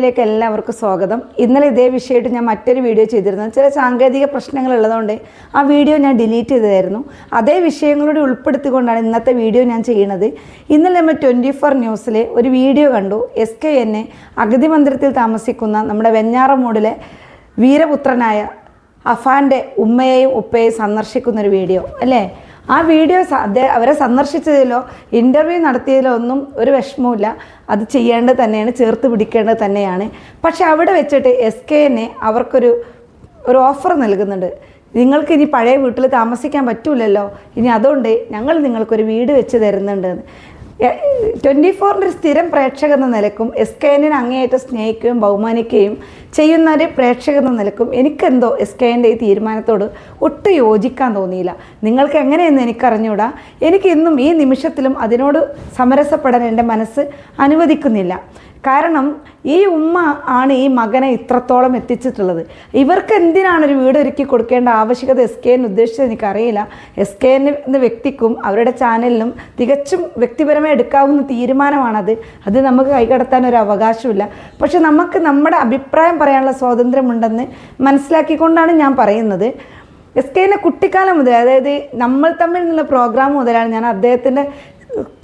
ിലേക്ക് എല്ലാവർക്കും സ്വാഗതം. ഇന്നലെ ഇതേ വിഷയമായിട്ട് ഞാൻ മറ്റൊരു വീഡിയോ ചെയ്തിരുന്നു. ചില സാങ്കേതിക പ്രശ്നങ്ങൾ ഉള്ളതുകൊണ്ട് ആ വീഡിയോ ഞാൻ ഡിലീറ്റ് ചെയ്തതായിരുന്നു. അതേ വിഷയങ്ങളൂടെ ഉൾപ്പെടുത്തിക്കൊണ്ടാണ് ഇന്നത്തെ വീഡിയോ ഞാൻ ചെയ്യുന്നത് ഇന്നലെ നമ്മൾ ട്വന്റി ഫോർ ന്യൂസിലെ ഒരു വീഡിയോ കണ്ടു. എസ് കെ എന്നെ അഗതി മന്ദിരത്തിൽ താമസിക്കുന്ന നമ്മുടെ വെഞ്ഞാറമൂടിലെ വീരപുത്രനായ അഫാന്റെ ഉമ്മയെയും ഉപ്പയെയും സന്ദർശിക്കുന്നൊരു വീഡിയോ അല്ലേ? ആ വീഡിയോ സ- അദ്ദേഹം അവരെ സന്ദർശിച്ചതിലോ ഇന്റർവ്യൂ നടത്തിയതിലോ ഒന്നും ഒരു വിഷമവുമില്ല. അത് ചെയ്യേണ്ടത് തന്നെയാണ് ചേർത്ത് പിടിക്കേണ്ടത് തന്നെയാണ്. പക്ഷെ അവിടെ വെച്ചിട്ട് എസ് കെ എന്നെ അവർക്കൊരു ഒരു ഓഫർ നൽകുന്നുണ്ട്. നിങ്ങൾക്ക് ഇനി പഴയ വീട്ടിൽ താമസിക്കാൻ പറ്റൂലല്ലോ. ഇനി അതുകൊണ്ട് ഞങ്ങൾ നിങ്ങൾക്കൊരു വീട് വെച്ച് തരുന്നുണ്ട് ട്വന്റി ഫോറിന്റെ സ്ഥിരം പ്രേക്ഷക എന്ന നിലക്കും എസ് കെ എന്നിനെ അങ്ങേയറ്റം സ്നേഹിക്കുകയും ബഹുമാനിക്കുകയും ചെയ്യുന്ന ഒരു പ്രേക്ഷക എന്ന നിലക്കും എനിക്കെന്തോ എസ് കെ എന്റെ ഈ തീരുമാനത്തോട് ഒട്ടും യോജിക്കാൻ തോന്നിയില്ല. നിങ്ങൾക്ക് എങ്ങനെയെന്ന് എനിക്കറിഞ്ഞൂടാ. എനിക്ക് ഇന്നും ഈ നിമിഷത്തിലും അതിനോട് സമരസപ്പെടാൻ എന്റെ മനസ്സ് അനുവദിക്കുന്നില്ല. കാരണം ഈ ഉമ്മ ആണ് ഈ മകനെ ഇത്രത്തോളം എത്തിച്ചിട്ടുള്ളത്. ഇവർക്ക് എന്തിനാണ് ഒരു വീട് ഒരുക്കി കൊടുക്കേണ്ട ആവശ്യകത എസ് കെ എൻ ഉദ്ദേശിച്ചത് എനിക്കറിയില്ല. എസ് കെ എൻ എന്ന വ്യക്തിക്കും അവരുടെ ചാനലിനും തികച്ചും വ്യക്തിപരമായി എടുക്കാവുന്ന തീരുമാനമാണത്. അത് നമുക്ക് കൈകടത്താൻ ഒരു അവകാശമില്ല പക്ഷെ നമുക്ക് നമ്മുടെ അഭിപ്രായം പറയാനുള്ള സ്വാതന്ത്ര്യമുണ്ടെന്ന് മനസ്സിലാക്കിക്കൊണ്ടാണ് ഞാൻ പറയുന്നത്. എസ് കെന്റെ കുട്ടിക്കാലം മുതൽ അതായത് നമ്മൾ തമ്മിൽ നിന്നുള്ള പ്രോഗ്രാം മുതലാണ് ഞാൻ അദ്ദേഹത്തിന്റെ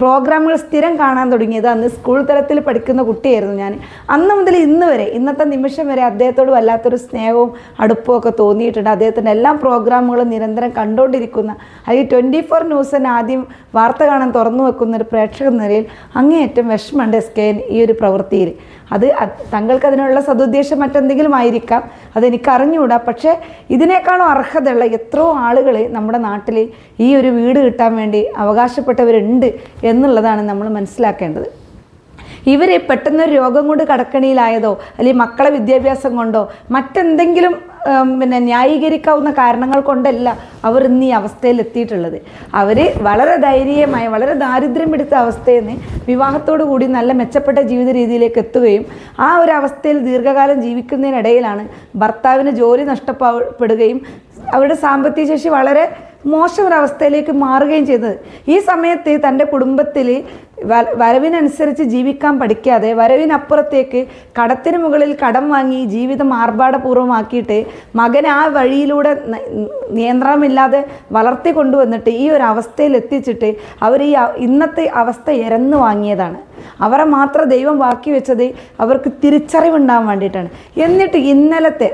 പ്രോഗ്രാമുകൾ സ്ഥിരം കാണാൻ തുടങ്ങിയത് അന്ന് സ്കൂൾ തലത്തിൽ പഠിക്കുന്ന കുട്ടിയായിരുന്നു ഞാൻ. അന്ന് മുതൽ ഇന്ന് വരെ ഇന്നത്തെ നിമിഷം വരെ അദ്ദേഹത്തോട് വല്ലാത്തൊരു സ്നേഹവും അടുപ്പവും ഒക്കെ തോന്നിയിട്ടുണ്ട്. അദ്ദേഹത്തിന്റെ എല്ലാ പ്രോഗ്രാമുകളും നിരന്തരം കണ്ടുകൊണ്ടിരിക്കുന്ന അല്ലെങ്കിൽ ട്വന്റി ഫോർ ന്യൂസ് തന്നെ ആദ്യം വാർത്ത കാണാൻ തുറന്നു വെക്കുന്ന ഒരു പ്രേക്ഷക നിലയിൽ അങ്ങേയറ്റം വിഷമമുണ്ട് എസ് കെ ഈ ഒരു പ്രവൃത്തിയിൽ. അത് തങ്ങൾക്ക് അതിനുള്ള സതുദ്ദേശം മറ്റെന്തെങ്കിലും ആയിരിക്കാം അതെനിക്ക് അറിഞ്ഞുകൂടാ പക്ഷേ ഇതിനേക്കാളും അർഹതയുള്ള എത്രയോ ആളുകൾ നമ്മുടെ നാട്ടിൽ ഈ ഒരു വീട് കിട്ടാൻ വേണ്ടി അവകാശപ്പെട്ടവരുണ്ട്. എന്നുള്ളതാണ് നമ്മൾ മനസ്സിലാക്കേണ്ടത്. ഇവരെ പെട്ടെന്നൊരു രോഗം കൊണ്ട് കടക്കണിയിലായതോ അല്ലെങ്കിൽ മക്കളെ വിദ്യാഭ്യാസം കൊണ്ടോ മറ്റെന്തെങ്കിലും പിന്നെ ന്യായീകരിക്കാവുന്ന കാരണങ്ങൾ കൊണ്ടല്ല അവർ ഇന്ന് ഈ അവസ്ഥയിൽ എത്തിയിട്ടുള്ളത്. അവർ വളരെ ധൈര്യമായി വളരെ ദാരിദ്ര്യം പിടിച്ച അവസ്ഥയിൽ നിന്ന് വിവാഹത്തോടു കൂടി നല്ല മെച്ചപ്പെട്ട ജീവിത രീതിയിലേക്ക് എത്തുകയും ആ ഒരു അവസ്ഥയിൽ ദീർഘകാലം ജീവിക്കുന്നതിനിടയിലാണ് ഭർത്താവിന് ജോലി നഷ്ടപ്പെടുകയും അവരുടെ സാമ്പത്തിക ശേഷി വളരെ മോശം ഒരവസ്ഥയിലേക്ക് മാറുകയും ചെയ്തത്. ഈ സമയത്ത് തന്റെ കുടുംബത്തിൽ വരവിനനുസരിച്ച് ജീവിക്കാൻ പഠിക്കാതെ വരവിനപ്പുറത്തേക്ക് കടത്തിന് മുകളിൽ കടം വാങ്ങി ജീവിതം ആർഭാടപൂർവമാക്കിയിട്ട് മകൻ ആ വഴിയിലൂടെ നിയന്ത്രണമില്ലാതെ വളർത്തി കൊണ്ടുവന്നിട്ട് ഈ ഒരു അവസ്ഥയിൽ എത്തിച്ചിട്ട് അവർ ഈ ഇന്നത്തെ അവസ്ഥ ഇരന്നു വാങ്ങിയതാണ്. അവരെ മാത്രം ദൈവം ബാക്കി വെച്ചത് അവർക്ക് തിരിച്ചറിവുണ്ടാകാൻ വേണ്ടിയിട്ടാണ്. എന്നിട്ട് ഇന്നലത്തെ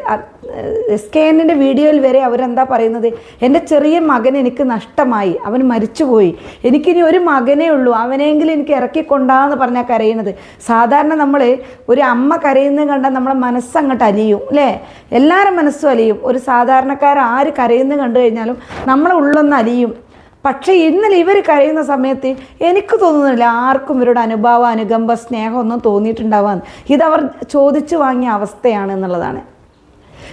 എന്നിന്റെ വീഡിയോയിൽ വരെ അവരെന്താ പറയുന്നത്? എന്റെ ചെറിയ മകൻ എനിക്ക് നഷ്ടമായി. അവൻ മരിച്ചുപോയി. എനിക്കിനി ഒരു മകനേ ഉള്ളൂ. അവനെങ്കിലും എനിക്ക് ഇറക്കിക്കൊണ്ടാന്ന് പറഞ്ഞാൽ കരയുന്നത്. സാധാരണ നമ്മൾ ഒരു അമ്മ കരയുന്നത് കണ്ടാൽ നമ്മളെ മനസ്സങ്ങോട്ട് അലിയും അല്ലേ? എല്ലാവരും മനസ്സും അലിയും. ഒരു സാധാരണക്കാർ ആര് കരയുന്നത് കണ്ടു കഴിഞ്ഞാലും നമ്മളെ ഉള്ളൊന്ന് അലിയും. പക്ഷേ ഇന്നലെ ഇവർ കഴിയുന്ന സമയത്ത് എനിക്ക് തോന്നുന്നില്ല ആർക്കും ഇവരുടെ അനുഭാവ അനുകമ്പ സ്നേഹമൊന്നും തോന്നിയിട്ടുണ്ടാവാന്ന് ഇതവർ ചോദിച്ചു വാങ്ങിയ അവസ്ഥയാണ് എന്നുള്ളതാണ്.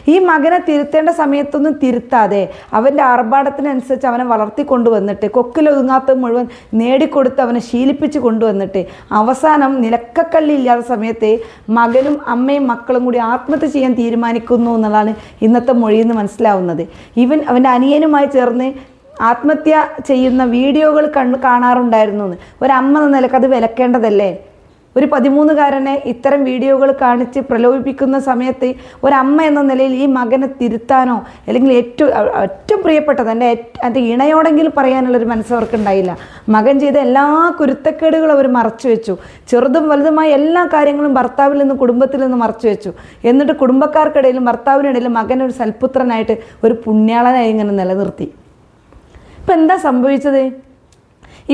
ഈ മകനെ തിരുത്തേണ്ട സമയത്തൊന്നും തിരുത്താതെ അവന്റെ ആർഭാടത്തിനനുസരിച്ച് അവനെ വളർത്തി കൊണ്ടുവന്നിട്ട് കൊക്കിലൊതുങ്ങാത്ത മുഴുവൻ നേടിക്കൊടുത്ത് അവനെ ശീലിപ്പിച്ച് കൊണ്ടുവന്നിട്ട് അവസാനം നിലക്കക്കല്ലില്ലാത്ത സമയത്ത് മകനും അമ്മയും മക്കളും കൂടി ആത്മഹത്യ ചെയ്യാൻ തീരുമാനിക്കുന്നു എന്നുള്ളതാണ് ഇന്നത്തെ മൊഴിയിൽ നിന്ന് മനസ്സിലാവുന്നത്. ഇവൻ അവന്റെ അനിയനുമായി ചേർന്ന് ആത്മഹത്യ ചെയ്യുന്ന വീഡിയോകൾ കണ്ടു കാണാറുണ്ടായിരുന്നു എന്ന്. ഒരമ്മ എന്ന നിലയ്ക്ക് അത് വിലക്കേണ്ടതല്ലേ? ഒരു പതിമൂന്നുകാരനെ ഇത്തരം വീഡിയോകൾ കാണിച്ച് പ്രലോഭിപ്പിക്കുന്ന സമയത്ത് ഒരമ്മ എന്ന നിലയിൽ ഈ മകനെ തിരുത്താനോ അല്ലെങ്കിൽ ഏറ്റവും ഏറ്റവും പ്രിയപ്പെട്ടത് എന്റെ എന്റെ ഇണയോടെങ്കിലും പറയാനുള്ളൊരു മനസ്സവർക്കുണ്ടായില്ല മകൻ ചെയ്ത എല്ലാ കുരുത്തക്കേടുകളും അവർ മറച്ചു വെച്ചു. ചെറുതും വലുതുമായ എല്ലാ കാര്യങ്ങളും ഭർത്താവിൽ നിന്ന് കുടുംബത്തിൽ നിന്ന് മറച്ചു വെച്ചു. എന്നിട്ട് കുടുംബക്കാർക്കിടയിലും ഭർത്താവിനിടയിലും മകൻ ഒരു സൽപുത്രനായിട്ട് ഒരു പുണ്യാളനായി ഇങ്ങനെ നിലനിർത്തി. ഇപ്പം എന്താ സംഭവിച്ചത്?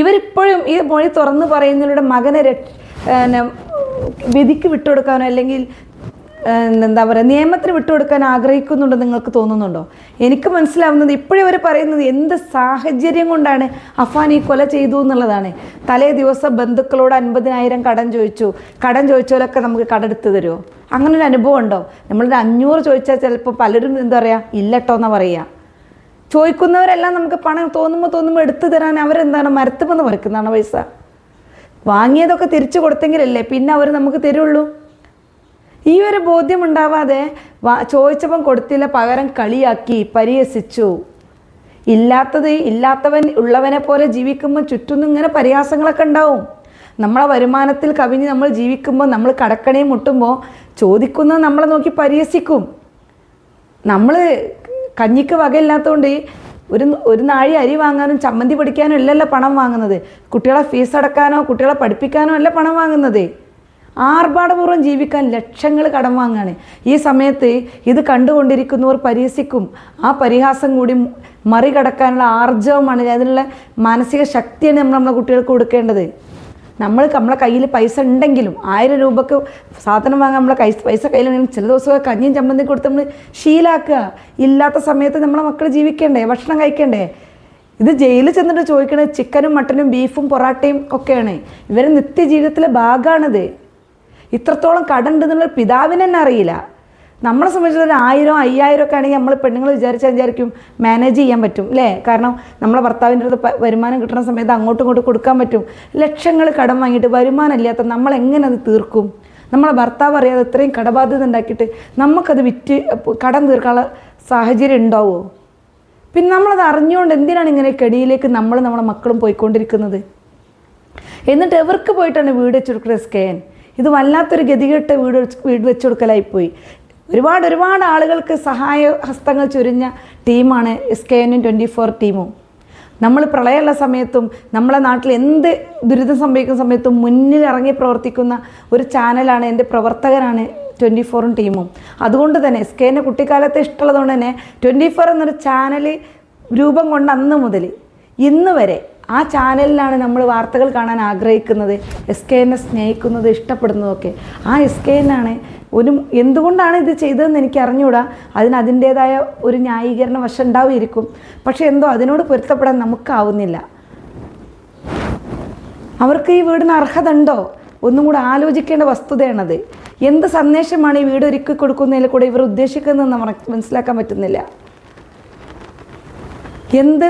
ഇവരിപ്പോഴും ഈ മൊഴി തുറന്നു പറയുന്നതിലൂടെ മകനെ രക്ഷ വിധിക്ക് വിട്ടുകൊടുക്കാനോ അല്ലെങ്കിൽ എന്താ പറയുക നിയമത്തിന് വിട്ടുകൊടുക്കാൻ ആഗ്രഹിക്കുന്നുണ്ടോ നിങ്ങൾക്ക് തോന്നുന്നുണ്ടോ? എനിക്ക് മനസ്സിലാവുന്നത് ഇപ്പോഴും അവർ പറയുന്നത് എന്ത് സാഹചര്യം കൊണ്ടാണ് അഫാൻ ഈ കൊല ചെയ്തു എന്നുള്ളതാണ്. തലേ ദിവസം ബന്ധുക്കളോട് അൻപതിനായിരം കടം ചോദിച്ചു. കടം ചോദിച്ചവരൊക്കെ നമുക്ക് കടെടുത്ത് തരുമോ അങ്ങനെ ഒരു അനുഭവം ഉണ്ടോ? നമ്മളൊരു അഞ്ഞൂറ് ചോദിച്ചാൽ ചിലപ്പോൾ പലരും എന്താ പറയുക ഇല്ലട്ടോ എന്നാ പറയുക ചോദിക്കുന്നവരെല്ലാം നമുക്ക് പണം തോന്നുമ്പോൾ തോന്നുമ്പോൾ എടുത്തു തരാൻ അവരെന്താണ് മരത്തുമെന്ന് പറിക്കുന്നതാണ് പൈസ? വാങ്ങിയതൊക്കെ തിരിച്ചു കൊടുത്തെങ്കിലല്ലേ പിന്നെ അവർ നമുക്ക് തരുള്ളൂ? ഈ ഒരു ബോധ്യം ഉണ്ടാവാതെ ചോദിച്ചപ്പം കൊടുത്തില്ല പകരം കളിയാക്കി പരിഹസിച്ചു. ഇല്ലാത്തത് ഇല്ലാത്തവൻ ഉള്ളവനെ പോലെ ജീവിക്കുമ്പോൾ ചുറ്റുന്നു ഇങ്ങനെ പരിഹാസങ്ങളൊക്കെ ഉണ്ടാവും. നമ്മളെ വരുമാനത്തിൽ കവിഞ്ഞ് നമ്മൾ ജീവിക്കുമ്പോൾ നമ്മൾ കടക്കണയും മുട്ടുമ്പോൾ ചോദിക്കുന്നത് നമ്മളെ നോക്കി പരിഹസിക്കും. നമ്മൾ കഞ്ഞിക്ക് വകയില്ലാത്തതുകൊണ്ട് ഒരു ഒരു നാഴി അരി വാങ്ങാനും ചമ്മന്തി പിടിക്കാനും ഇല്ലല്ലോ പണം വാങ്ങുന്നത്. കുട്ടികളെ ഫീസ് അടക്കാനോ കുട്ടികളെ പഠിപ്പിക്കാനോ അല്ല പണം വാങ്ങുന്നത്. ആർഭാടപൂർവം ജീവിക്കാൻ ലക്ഷങ്ങൾ കടം വാങ്ങാണ്. ഈ സമയത്ത് ഇത് കണ്ടുകൊണ്ടിരിക്കുന്നവർ പരിഹസിക്കും. ആ പരിഹാസം കൂടി മറികടക്കാനുള്ള ആർജവമാണ്. അതിനുള്ള മാനസിക ശക്തിയാണ് നമ്മൾ നമ്മുടെ കുട്ടികൾക്ക് കൊടുക്കേണ്ടത്. നമ്മൾ നമ്മളെ കയ്യിൽ പൈസ ഉണ്ടെങ്കിലും ആയിരം രൂപക്ക് സാധനം വാങ്ങാൻ നമ്മളെ കൈ പൈസ കയ്യിലുണ്ടെങ്കിലും ചില ദിവസമൊക്കെ കഞ്ഞിയും ചമ്മന്തി കൊടുത്ത് നമ്മൾ ശീലാക്കുക. ഇല്ലാത്ത സമയത്ത് നമ്മളെ മക്കൾ ജീവിക്കണ്ടേ? ഭക്ഷണം കഴിക്കണ്ടേ? ഇത് ജയിലിൽ ചെന്നിട്ട് ചോദിക്കണത് ചിക്കനും മട്ടനും ബീഫും പൊറാട്ടയും ഒക്കെയാണ്. ഇവരെ നിത്യജീവിതത്തിലെ ഭാഗമാണിത് ഇത്രത്തോളം കടണ്ടെന്നുള്ള എന്നുള്ള പിതാവിന് തന്നെ അറിയില്ല. നമ്മളെ സംബന്ധിച്ചിടത്തോളം ആയിരം അയ്യായിരം ഒക്കെ ആണെങ്കിൽ നമ്മൾ പെണ്ണുങ്ങൾ വിചാരിച്ചാൽ വിചാരിക്കും മാനേജ് ചെയ്യാൻ പറ്റും അല്ലേ കാരണം നമ്മളെ ഭർത്താവിന്റെ അടുത്ത് വരുമാനം കിട്ടുന്ന സമയത്ത് അങ്ങോട്ടും ഇങ്ങോട്ടും കൊടുക്കാൻ പറ്റും. ലക്ഷങ്ങൾ കടം വാങ്ങിയിട്ട് വരുമാനം ഇല്ലാത്ത നമ്മൾ എങ്ങനെ അത് തീർക്കും? നമ്മളെ ഭർത്താവ് അറിയാതെ ഇത്രയും കടബാധ്യത ഉണ്ടാക്കിയിട്ട് നമുക്കത് വിറ്റ് കടം തീർക്കാനുള്ള സാഹചര്യം ഉണ്ടാവുമോ പിന്നെ നമ്മളത് അറിഞ്ഞുകൊണ്ട് എന്തിനാണ് ഇങ്ങനെ കെടിയിലേക്ക് നമ്മൾ നമ്മളെ മക്കളും പോയിക്കൊണ്ടിരിക്കുന്നത്? എന്നിട്ട് എവർക്ക് പോയിട്ടാണ് വീട് വെച്ച് കൊടുക്കുന്നത് സ്കാൻ ഇത് വല്ലാത്തൊരു ഗതികെട്ട വീട് വീട് വെച്ച് കൊടുക്കലായിപ്പോയി ഒരുപാട് ഒരുപാട് ആളുകൾക്ക് സഹായ ഹസ്തങ്ങൾ ചുരിഞ്ഞ ടീമാണ് S K N twenty four ടീമും. നമ്മൾ പ്രളയമുള്ള സമയത്തും നമ്മളെ നാട്ടിൽ എന്ത് ദുരിതം സംഭവിക്കുന്ന സമയത്തും മുന്നിൽ ഇറങ്ങി പ്രവർത്തിക്കുന്ന ഒരു ചാനലാണ് എന്റെ പ്രവർത്തകരാണ് ട്വന്റി ഫോറും ടീമും. അതുകൊണ്ട് തന്നെ എസ് കെ എന്റെ കുട്ടിക്കാലത്ത് ഇഷ്ടമുള്ളതുകൊണ്ട് തന്നെ ട്വന്റി ഫോർ എന്നൊരു ചാനൽ രൂപം കൊണ്ട് അന്ന് മുതൽ ഇന്ന് വരെ ആ ചാനലിലാണ് നമ്മൾ വാർത്തകൾ കാണാൻ ആഗ്രഹിക്കുന്നത് എസ് കെ എന്നെ സ്നേഹിക്കുന്നത് ഇഷ്ടപ്പെടുന്നതൊക്കെ ആ എസ് കെ എന്നാണ് ഒരു എന്തുകൊണ്ടാണ് ഇത് ചെയ്തതെന്ന് എനിക്ക് അറിഞ്ഞുകൂടാ അതിന് അതിന്റേതായ ഒരു ന്യായീകരണ വശം ഉണ്ടാവുമായിരിക്കും. പക്ഷേ എന്തോ അതിനോട് പൊരുത്തപ്പെടാൻ നമുക്കാവുന്നില്ല. അവർക്ക് ഈ വീടിന് അർഹത ഉണ്ടോ ഒന്നും കൂടെ ആലോചിക്കേണ്ട വസ്തുതയാണത്. എന്ത് സന്ദേശമാണ് ഈ വീട് ഒരുക്കി കൊടുക്കുന്നതിൽ കൂടെ ഇവർ ഉദ്ദേശിക്കുന്നതെന്ന് നമുക്ക് മനസ്സിലാക്കാൻ പറ്റുന്നില്ല. എന്ത്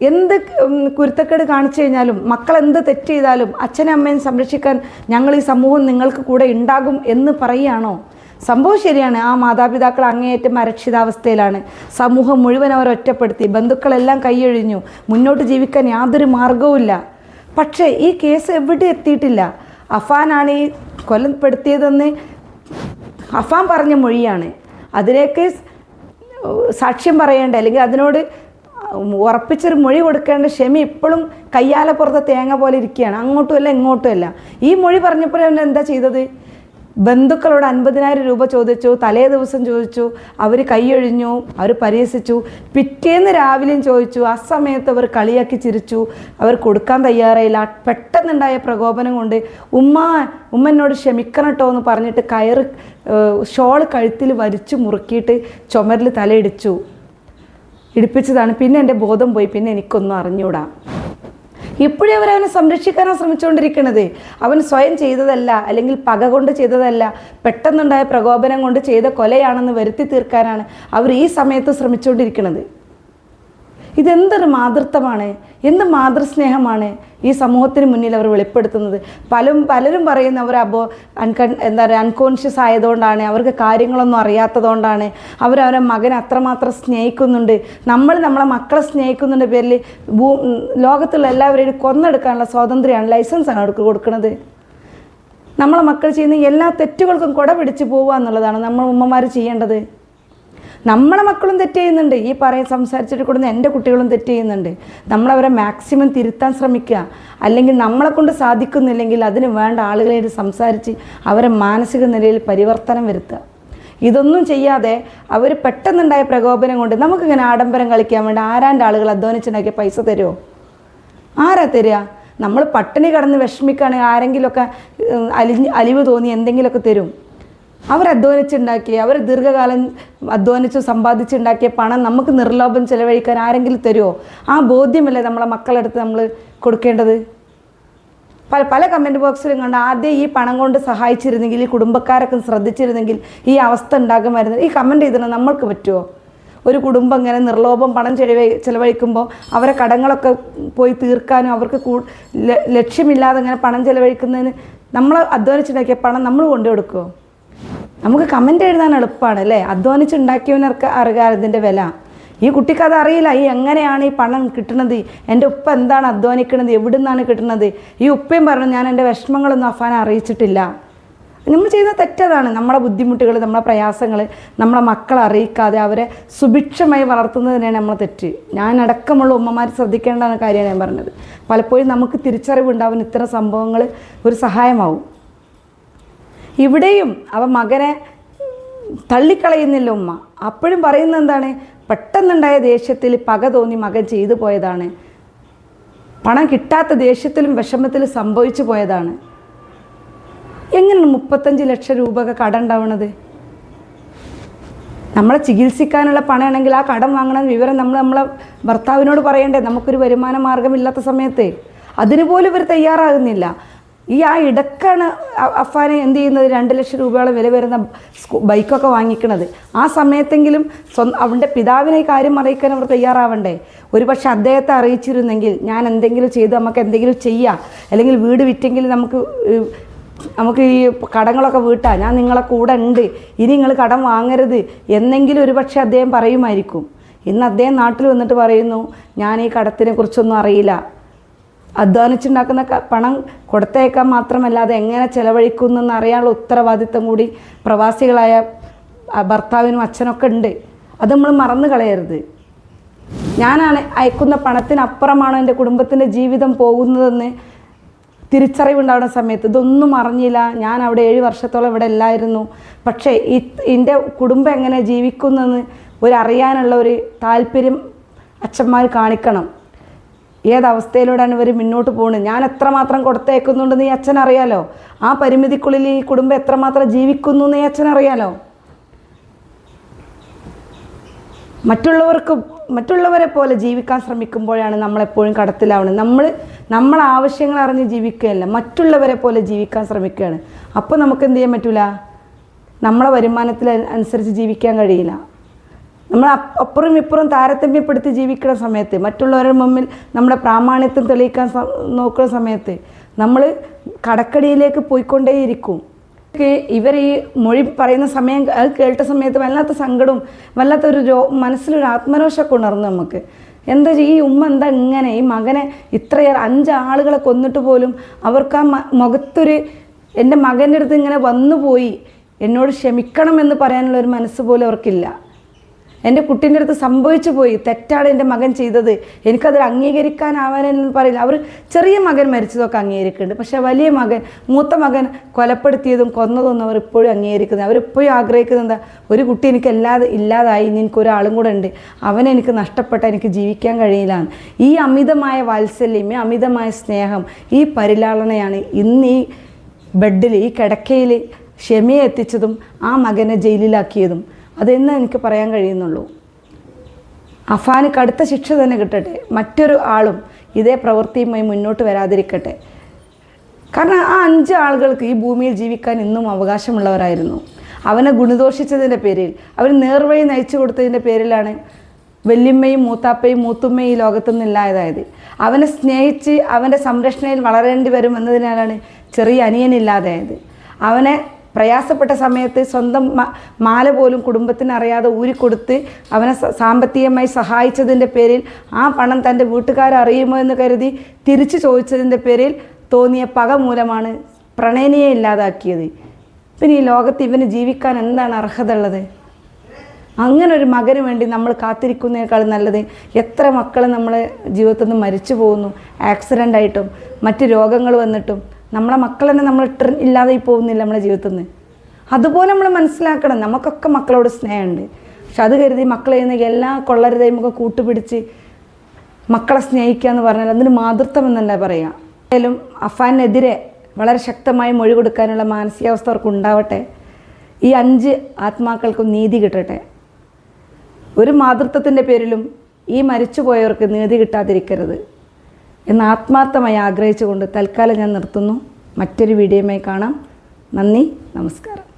എന്ത് കുരുത്തക്കേട് കാണിച്ചു കഴിഞ്ഞാലും മക്കൾ എന്ത് തെറ്റ് ചെയ്താലും അച്ഛനും അമ്മയും സംരക്ഷിക്കാൻ ഞങ്ങൾ ഈ സമൂഹം നിങ്ങൾക്ക് കൂടെ ഉണ്ടാകും എന്ന് പറയുകയാണോ? സംഭവം ശരിയാണ്. ആ മാതാപിതാക്കൾ അങ്ങേയറ്റം അരക്ഷിതാവസ്ഥയിലാണ്. സമൂഹം മുഴുവൻ അവർ ഒറ്റപ്പെടുത്തി. ബന്ധുക്കളെല്ലാം കൈയൊഴിഞ്ഞു. മുന്നോട്ട് ജീവിക്കാൻ യാതൊരു മാർഗവുമില്ല പക്ഷേ ഈ കേസ് എവിടെ എത്തിയിട്ടില്ല? അഫാനാണ് ഈ കൊലപ്പെടുത്തിയതെന്ന് അഫാൻ പറഞ്ഞ മൊഴിയാണ്. അതിലേക്ക് സാക്ഷ്യം പറയേണ്ട അല്ലെങ്കിൽ അതിനോട് ഉറപ്പിച്ചൊരു മൊഴി കൊടുക്കേണ്ട ക്ഷമി ഇപ്പോഴും കയ്യാലപ്പുറത്തെ തേങ്ങ പോലെ ഇരിക്കുകയാണ്. അങ്ങോട്ടുമല്ല ഇങ്ങോട്ടുമല്ല ഈ മൊഴി പറഞ്ഞപ്പോൾ അവൻ എന്താ ചെയ്തത്? ബന്ധുക്കളോട് അൻപതിനായിരം രൂപ ചോദിച്ചു തലേ ദിവസം ചോദിച്ചു അവർ കൈയൊഴിഞ്ഞു അവർ പരിഹസിച്ചു. പിറ്റേന്ന് രാവിലെയും ചോദിച്ചു ആ സമയത്ത് അവർ കളിയാക്കി ചിരിച്ചു. അവർ കൊടുക്കാൻ തയ്യാറായില്ല. പെട്ടെന്നുണ്ടായ പ്രകോപനം കൊണ്ട് ഉമ്മ ഉമ്മ എന്നോട് ക്ഷമിക്കണം കേട്ടോ എന്ന് പറഞ്ഞിട്ട് കയറ് ഷോൾ കഴുത്തിൽ വലിച്ചു മുറുക്കിയിട്ട് ചുമരിൽ തലയിടിച്ചു. ഇടിപ്പിച്ചതാണ്. പിന്നെ എന്റെ ബോധം പോയി. പിന്നെ എനിക്കൊന്നും അറിഞ്ഞൂടാ. ഇപ്പോഴും അവർ അവനെ സംരക്ഷിക്കാനാണ് ശ്രമിച്ചുകൊണ്ടിരിക്കുന്നത് അവൻ സ്വയം ചെയ്തതല്ല അല്ലെങ്കിൽ പക കൊണ്ട് ചെയ്തതല്ല പെട്ടെന്നുണ്ടായ പ്രകോപനം കൊണ്ട് ചെയ്ത കൊലയാണെന്ന് വരുത്തി തീർക്കാനാണ് അവർ ഈ സമയത്ത് ശ്രമിച്ചുകൊണ്ടിരിക്കുന്നത് ഇതെന്തൊരു മാതൃത്വമാണ്? എന്ത് മാതൃസ്നേഹമാണ് ഈ സമൂഹത്തിന് മുന്നിൽ അവർ വെളിപ്പെടുത്തുന്നത്? പലരും പലരും പറയുന്ന അവർ അബോ അൺകൺ എന്താ പറയുക അൺകോൺഷ്യസ് ആയതുകൊണ്ടാണ് അവർക്ക് കാര്യങ്ങളൊന്നും അറിയാത്തതുകൊണ്ടാണ് അവരവരെ മകനെ അത്രമാത്രം സ്നേഹിക്കുന്നുണ്ട്. നമ്മൾ നമ്മളെ മക്കളെ സ്നേഹിക്കുന്നതിന്റെ പേരിൽ ഭൂ ലോകത്തുള്ള എല്ലാവരെയും കൊന്നെടുക്കാനുള്ള സ്വാതന്ത്ര്യമാണ് ലൈസൻസാണ് അവർക്ക് കൊടുക്കുന്നത്. നമ്മളെ മക്കൾ ചെയ്യുന്ന എല്ലാ തെറ്റുകൾക്കും കുട പിടിച്ച് പോവുക എന്നുള്ളതാണ് നമ്മൾ ഉമ്മമാർ ചെയ്യേണ്ടത്. നമ്മളെ മക്കളും തെറ്റ് ചെയ്യുന്നുണ്ട്. ഈ പറയും സംസാരിച്ചിട്ട് കൊടുക്കുന്ന എന്റെ കുട്ടികളും തെറ്റ് ചെയ്യുന്നുണ്ട്. നമ്മളവരെ മാക്സിമം തിരുത്താൻ ശ്രമിക്കുക. അല്ലെങ്കിൽ നമ്മളെ കൊണ്ട് സാധിക്കുന്നില്ലെങ്കിൽ അതിന് വേണ്ട ആളുകളായിട്ട് സംസാരിച്ച് അവരെ മാനസിക നിലയിൽ പരിവർത്തനം വരുത്തുക. ഇതൊന്നും ചെയ്യാതെ അവർ പെട്ടെന്നുണ്ടായ പ്രകോപനം കൊണ്ട് നമുക്കിങ്ങനെ ആഡംബരം കളിക്കാൻ വേണ്ടി ആരാന്റെ ആളുകൾ അധ്വാനിച്ചുണ്ടാക്കിയ പൈസ തരുമോ ആരാ തരിക? നമ്മൾ പട്ടിണി കടന്ന് വിഷമിക്കുകയാണെങ്കിൽ ആരെങ്കിലുമൊക്കെ അലിഞ്ഞ് അലിവ് തോന്നി എന്തെങ്കിലുമൊക്കെ തരും. അവർ അധ്വാനിച്ചുണ്ടാക്കിയ അവർ ദീർഘകാലം അധ്വാനിച്ചു സമ്പാദിച്ചുണ്ടാക്കിയ പണം നമുക്ക് നിർലോഭം ചെലവഴിക്കാൻ ആരെങ്കിലും തരുമോ ആ ബോധ്യമല്ലേ നമ്മളെ മക്കളെടുത്ത് നമ്മൾ കൊടുക്കേണ്ടത്? പല പല കമന്റ് ബോക്സിലും കണ്ട് ആദ്യം ഈ പണം കൊണ്ട് സഹായിച്ചിരുന്നെങ്കിൽ ഈ കുടുംബക്കാരൊക്കെ ശ്രദ്ധിച്ചിരുന്നെങ്കിൽ ഈ അവസ്ഥ ഉണ്ടാകുമായിരുന്നു. ഈ കമന്റ് ചെയ്തിട്ട് നമ്മൾക്ക് പറ്റുമോ ഒരു കുടുംബം ഇങ്ങനെ നിർലോഭം പണം ചെലവ ചിലവഴിക്കുമ്പോൾ അവരെ കടങ്ങളൊക്കെ പോയി തീർക്കാനും അവർക്ക് കൂ ലക്ഷ്യമില്ലാതെ ഇങ്ങനെ പണം ചിലവഴിക്കുന്നതിന് നമ്മൾ അധ്വാനിച്ചുണ്ടാക്കിയ പണം നമ്മൾ കൊണ്ടു കൊടുക്കുമോ നമുക്ക് കമന്റ് എഴുതാൻ എളുപ്പമാണ് അല്ലേ? അധ്വാനിച്ചുണ്ടാക്കിയവനർക്ക് അറിയാം ഇതിന്റെ വില. ഈ കുട്ടിക്ക് അത് അറിയില്ല. ഈ എങ്ങനെയാണ് ഈ പണം കിട്ടുന്നത്? എന്റെ ഉപ്പ എന്താണ് അധ്വാനിക്കുന്നത്? എവിടെ നിന്നാണ് കിട്ടുന്നത്? ഈ ഉപ്പയും പറഞ്ഞു ഞാൻ എന്റെ വിഷമങ്ങളൊന്നും അഫാനെ അറിയിച്ചിട്ടില്ല. നമ്മൾ ചെയ്യുന്ന തെറ്റതാണ്. നമ്മളെ ബുദ്ധിമുട്ടുകൾ നമ്മളെ പ്രയാസങ്ങൾ നമ്മളെ മക്കളെ അറിയിക്കാതെ അവരെ സുഭിക്ഷമായി വളർത്തുന്നത് തന്നെയാണ് നമ്മളെ തെറ്റ്. ഞാൻ അടക്കമുള്ള ഉമ്മമാർ ശ്രദ്ധിക്കേണ്ട കാര്യമാണ് ഞാൻ പറഞ്ഞത്. പലപ്പോഴും നമുക്ക് തിരിച്ചറിവുണ്ടാവുന്ന ഇത്തരം സംഭവങ്ങൾ ഒരു സഹായമാവും. ഇവിടെയും അവ മകനെ തള്ളിക്കളയുന്നില്ല ഉമ്മ. അപ്പോഴും പറയുന്നത് എന്താണ്? പെട്ടെന്നുണ്ടായ ദേഷ്യത്തിൽ പക തോന്നി മകൻ ചെയ്തു പോയതാണ്. പണം കിട്ടാത്ത ദേഷ്യത്തിലും വിഷമത്തിലും സംഭവിച്ചു പോയതാണ്. എങ്ങനെയാണ് മുപ്പത്തഞ്ച് ലക്ഷം രൂപ ഒക്കെ കടം ഉണ്ടാവണത് നമ്മളെ ചികിത്സിക്കാനുള്ള പണമാണെങ്കിൽ ആ കടം വാങ്ങണ വിവരം നമ്മൾ നമ്മളെ ഭർത്താവിനോട് പറയണ്ടേ? നമുക്കൊരു വരുമാന മാർഗമില്ലാത്ത സമയത്ത്. അതിനുപോലും ഇവർ തയ്യാറാകുന്നില്ല. ഈ ആ ഇടക്കാണ് അഫാനെ എന്ത് ചെയ്യുന്നത്? രണ്ട് ലക്ഷം രൂപയോളം വില വരുന്ന ബൈക്കൊക്കെ വാങ്ങിക്കണത്. ആ സമയത്തെങ്കിലും സ്വന്തം അവന്റെ പിതാവിനെ കാര്യം അറിയിക്കാൻ അവർ തയ്യാറാവണ്ടേ? ഒരുപക്ഷെ അദ്ദേഹത്തെ അറിയിച്ചിരുന്നെങ്കിൽ ഞാൻ എന്തെങ്കിലും ചെയ്ത് നമുക്ക് എന്തെങ്കിലും ചെയ്യാം. അല്ലെങ്കിൽ വീട് വിറ്റെങ്കിൽ നമുക്ക് നമുക്ക് ഈ കടങ്ങളൊക്കെ വീട്ടാം. ഞാൻ നിങ്ങളെ കൂടെ ഉണ്ട്. ഇനി നിങ്ങൾ കടം വാങ്ങരുത്. എന്നെങ്കിലും ഒരുപക്ഷെ അദ്ദേഹം പറയുമായിരിക്കും. ഇന്ന് അദ്ദേഹം നാട്ടിൽ വന്നിട്ട് പറയുന്നു ഞാൻ ഈ കടത്തിനെ കുറിച്ചൊന്നും അറിയില്ല. അധ്വാനിച്ചുണ്ടാക്കുന്ന പണം കൊടുത്തേക്കാൻ മാത്രമല്ല അത് എങ്ങനെ ചെലവഴിക്കുന്നു എന്നറിയാനുള്ള ഉത്തരവാദിത്തം കൂടി പ്രവാസികളായ ഭർത്താവിനും അച്ഛനൊക്കെ ഉണ്ട്. അത് നമ്മൾ മറന്നു കളയരുത്. ഞാനാണ് അയക്കുന്ന പണത്തിനപ്പുറമാണോ എന്റെ കുടുംബത്തിന്റെ ജീവിതം പോകുന്നതെന്ന് തിരിച്ചറിവുണ്ടാവുന്ന സമയത്ത്. ഇതൊന്നും അറിഞ്ഞില്ല. ഞാൻ അവിടെ ഏഴ് വർഷത്തോളം ഇവിടെ ഇല്ലായിരുന്നു പക്ഷേ ഈ എന്റെ കുടുംബം എങ്ങനെ ജീവിക്കുന്നെന്ന് ഒരു അറിയാനുള്ള ഒരു താല്പര്യം അച്ഛന്മാർ കാണിക്കണം. ഏതവസ്ഥയിലൂടെയാണ് ഇവർ മുന്നോട്ട് പോകുന്നത്? ഞാൻ എത്രമാത്രം കൊടുത്തേക്കുന്നുണ്ടെന്ന് ഈ അച്ഛൻ അറിയാലോ? ആ പരിമിതിക്കുള്ളിൽ ഈ കുടുംബം എത്രമാത്രം ജീവിക്കുന്നു എന്ന് ഈ അച്ഛൻ അറിയാലോ? മറ്റുള്ളവർക്ക് മറ്റുള്ളവരെ പോലെ ജീവിക്കാൻ ശ്രമിക്കുമ്പോഴാണ് നമ്മളെപ്പോഴും കടത്തിലാവുന്നത്. നമ്മൾ നമ്മളെ ആവശ്യങ്ങൾ അറിഞ്ഞ് ജീവിക്കുകയല്ല മറ്റുള്ളവരെ പോലെ ജീവിക്കാൻ ശ്രമിക്കുകയാണ്. അപ്പോൾ നമുക്ക് എന്ത് ചെയ്യാൻ പറ്റില്ല നമ്മളെ വരുമാനത്തിൽ അനുസരിച്ച് ജീവിക്കാൻ കഴിയില്ല. നമ്മൾ അപ്പ- അപ്പുറം ഇപ്പുറം താരതമ്യപ്പെടുത്തി ജീവിക്കുന്ന സമയത്ത് മറ്റുള്ളവരുടെ മുമ്പിൽ നമ്മുടെ പ്രാമാണിത്വം തെളിയിക്കാൻ നോക്കുന്ന സമയത്ത് നമ്മൾ കടക്കടിയിലേക്ക് പോയിക്കൊണ്ടേയിരിക്കും. ഇവർ ഈ മൊഴി പറയുന്ന സമയം അത് കേട്ട സമയത്ത് വല്ലാത്ത സങ്കടവും വല്ലാത്തൊരു രോ മനസ്സിലൊരു ആത്മരോഷമൊക്കെ ഉണർന്നു നമുക്ക്. എന്താ ഈ ഉമ്മ എന്താ ഇങ്ങനെ? ഈ മകനെ ഇത്രയേറെ അഞ്ച് ആളുകളെ കൊന്നിട്ട് പോലും അവർക്ക് ആ മുഖത്തൊരു എന്റെ മകന്റെ അടുത്ത് ഇങ്ങനെ വന്നുപോയി. എന്നോട് ക്ഷമിക്കണമെന്ന് പറയാനുള്ള ഒരു മനസ്സ് പോലും അവർക്കില്ല. എന്റെ കുട്ടീന്റെ അടുത്ത് സംഭവിച്ചു പോയി. തെറ്റാണ് എന്റെ മകൻ ചെയ്തത്. എനിക്കത് അംഗീകരിക്കാനാവാനെന്ന് പറയില്ല. അവർ ചെറിയ മകൻ മരിച്ചതൊക്കെ അംഗീകരിക്കുന്നുണ്ട്. പക്ഷേ വലിയ മകൻ മൂത്ത മകൻ കൊലപ്പെടുത്തിയതും കൊന്നതൊന്നും അവർ ഇപ്പോഴും അംഗീകരിക്കുന്നത് അവരിപ്പോഴും ആഗ്രഹിക്കുന്നത് എന്താ? ഒരു കുട്ടി എനിക്ക് അല്ലാതെ ഇല്ലാതായി. ഇനി എനിക്ക് ഒരാളും കൂടെ ഉണ്ട്. അവനെ എനിക്ക് നഷ്ടപ്പെട്ട എനിക്ക് ജീവിക്കാൻ കഴിയില്ല ഈ അമിതമായ വാത്സല്യം ഈ അമിതമായ സ്നേഹം ഈ പരിലാളനയാണ് ഇന്ന് ഈ ബെഡിൽ ഈ കിടക്കയിൽ ക്ഷമയെ എത്തിച്ചതും ആ മകനെ ജയിലിലാക്കിയതും. അതെന്ന് എനിക്ക് പറയാൻ കഴിയുന്നുള്ളൂ. അഫാന് കടുത്ത ശിക്ഷ തന്നെ കിട്ടട്ടെ. മറ്റൊരു ആളും ഇതേ പ്രവൃത്തിയുമായി മുന്നോട്ട് വരാതിരിക്കട്ടെ. കാരണം ആ അഞ്ച് ആളുകൾക്ക് ഈ ഭൂമിയിൽ ജീവിക്കാൻ ഇന്നും അവകാശമുള്ളവരായിരുന്നു. അവനെ ഗുണദോഷിച്ചതിന്റെ പേരിൽ അവർ നേർവഴി നയിച്ചു കൊടുത്തതിന്റെ പേരിലാണ് വല്യമ്മയും മൂത്താപ്പയും മൂത്തുമ്മയും ഈ ലോകത്തു നിന്ന് ഇല്ലാതായത് അവനെ സ്നേഹിച്ച് അവന്റെ സംരക്ഷണയിൽ വളരേണ്ടി വരും എന്നതിനാലാണ് ചെറിയ അനിയനില്ലാതായത് അവനെ പ്രയാസപ്പെട്ട സമയത്ത് സ്വന്തം മാല പോലും കുടുംബത്തിന് അറിയാതെ ഊരിക്കൊടുത്ത് അവനെ സാമ്പത്തികമായി സഹായിച്ചതിന്റെ പേരിൽ ആ പണം തന്റെ വീട്ടുകാരറിയുമോ എന്ന് കരുതി തിരിച്ചു ചോദിച്ചതിന്റെ പേരിൽ തോന്നിയ പക മൂലമാണ് പ്രണയനിയെ ഇല്ലാതാക്കിയത്. പിന്നെ ഈ ലോകത്ത് ഇവന് ജീവിക്കാൻ എന്താണ് അർഹത ഉള്ളത് അങ്ങനെ ഒരു മകന് വേണ്ടി നമ്മൾ കാത്തിരിക്കുന്നതിനേക്കാൾ നല്ലത് എത്ര മക്കൾ നമ്മൾ ജീവിതത്തിൽ നിന്ന് മരിച്ചു പോകുന്നു ആക്സിഡന്റ് ആയിട്ടും മറ്റ് രോഗങ്ങൾ വന്നിട്ടും നമ്മളെ മക്കൾ തന്നെ നമ്മൾ ഇട്ട പോകുന്നില്ല നമ്മുടെ ജീവിതത്തിൽ നിന്ന് അതുപോലെ നമ്മൾ മനസ്സിലാക്കണം നമുക്കൊക്കെ മക്കളോട് സ്നേഹമുണ്ട്. പക്ഷെ അത് കരുതി മക്കളെ എല്ലാ കൊള്ളരുതയുമൊക്കെ കൂട്ടുപിടിച്ച് മക്കളെ സ്നേഹിക്കുക എന്ന് പറഞ്ഞാൽ അതിന് മാതൃത്വം എന്നല്ല പറയാം എന്തായാലും അഫാനെതിരെ വളരെ ശക്തമായി മൊഴി കൊടുക്കാനുള്ള മാനസികാവസ്ഥ അവർക്ക് ഉണ്ടാവട്ടെ. ഈ അഞ്ച് ആത്മാക്കൾക്കും നീതി കിട്ടട്ടെ. ഒരു മാതൃത്വത്തിന്റെ പേരിലും ഈ മരിച്ചുപോയവർക്ക് നീതി കിട്ടാതിരിക്കരുത്. എന്ന് ആത്മാർത്ഥമായി ആഗ്രഹിച്ചുകൊണ്ട് തൽക്കാലം ഞാൻ നിർത്തുന്നു. മറ്റൊരു വീഡിയോയുമായി കാണാം. നന്ദി നമസ്കാരം.